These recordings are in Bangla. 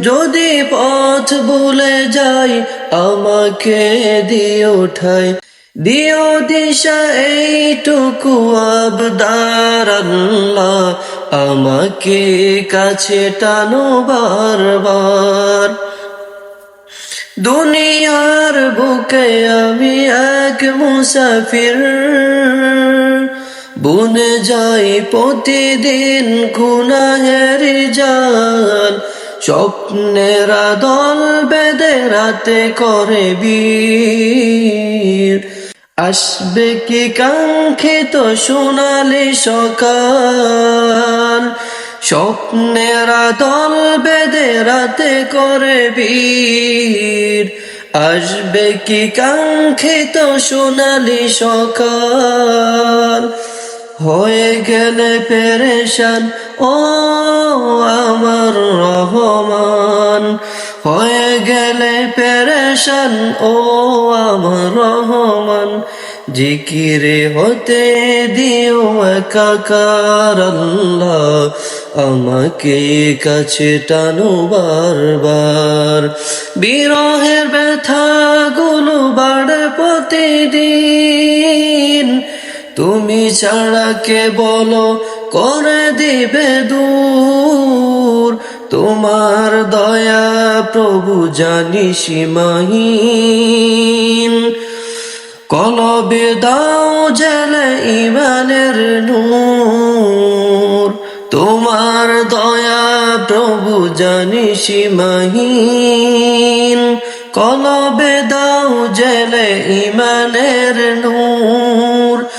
যদি পথ ভুলে যাই, আমাকে দিও ঠাই দিও দিশা, এইটুকু আবদার আমাকে কাছে টানো বারবার। দুনিয়ার বুকে আমি এক মুসাফির। বুনে যাই প্রতিদিন গুনাহের জাল। স্বপ্নেরা দল বেদে রাতে করে বীর। আসবে কি কাঙ্ক্ষিত সোনালি সকাল? স্বপ্নেরা দল বেদে রাতে করে বীর। আসবে কি কাঙ্ক্ষিত সোনালি সকাল? হয়ে গেলে পেরেশান ও আমার রহমান, হয়ে গেলে পেরেশান, ও আমার রহমান, জিকিরে হতে দিও একাকার আল্লাহ, আমাকে কাছে টানো বারবার। বিরহের ব্যথা গুলো বাড়ে প্রতিদিন, তুমি ছাড়া কে বলো করে দিবে দূর। তোমার দয়া প্রভু জানি সীমাহীন। কলবে দাও জেলে ইমানের নূর। তোমার দয়া প্রভু জানি সীমাহীন। কলবে দাও জেলে ইমানের নূর।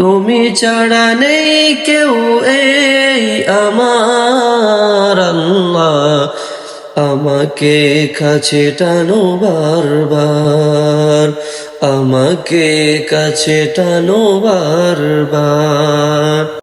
তুমি ছাড়া নেই কেউ এই আমার আল্লাহ। আমাকে কাছে টানো বারবার। আমাকে কাছে টানো বারবার।